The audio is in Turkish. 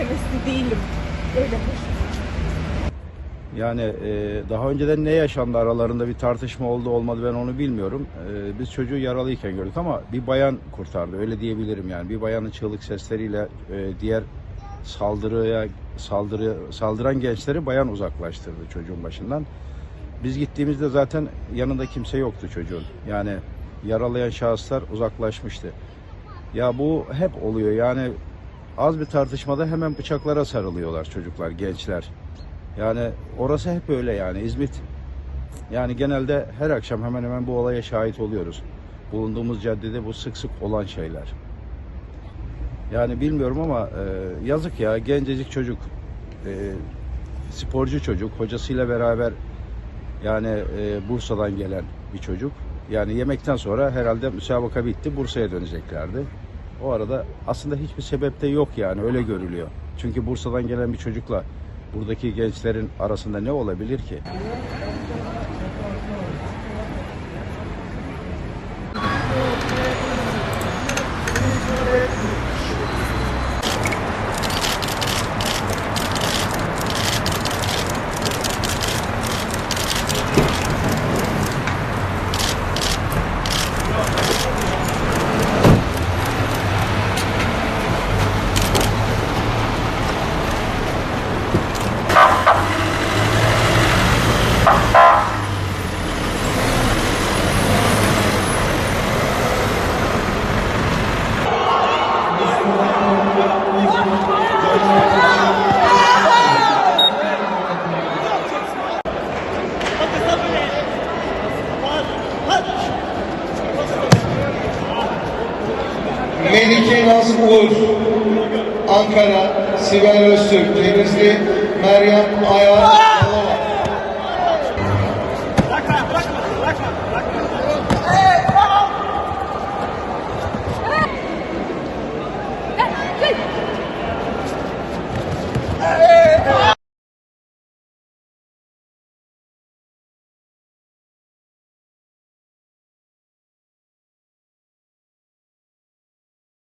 hevesli değilim. Öyle Yani e, daha önceden ne yaşandı aralarında bir tartışma oldu olmadı ben onu bilmiyorum. E, biz çocuğu yaralıyken gördük ama bir bayan kurtardı öyle diyebilirim yani. Bir bayanın çığlık sesleriyle e, diğer saldırıya saldırı saldıran gençleri bayan uzaklaştırdı çocuğun başından. Biz gittiğimizde zaten yanında kimse yoktu çocuğun. Yani yaralayan şahıslar uzaklaşmıştı. Ya bu hep oluyor yani az bir tartışmada hemen bıçaklara sarılıyorlar çocuklar, gençler. Yani orası hep öyle yani İzmit. Yani genelde her akşam hemen hemen bu olaya şahit oluyoruz. Bulunduğumuz caddede bu sık sık olan şeyler. Yani bilmiyorum ama e, yazık ya gencecik çocuk, e, sporcu çocuk, hocasıyla beraber yani e, Bursa'dan gelen bir çocuk. Yani yemekten sonra herhalde müsabaka bitti, Bursa'ya döneceklerdi. O arada aslında hiçbir sebep de yok yani öyle görülüyor. Çünkü Bursa'dan gelen bir çocukla buradaki gençlerin arasında ne olabilir ki? Melike Naz Uğur, Ankara, Sibel Öztürk, Denizli, Meryem Ayar,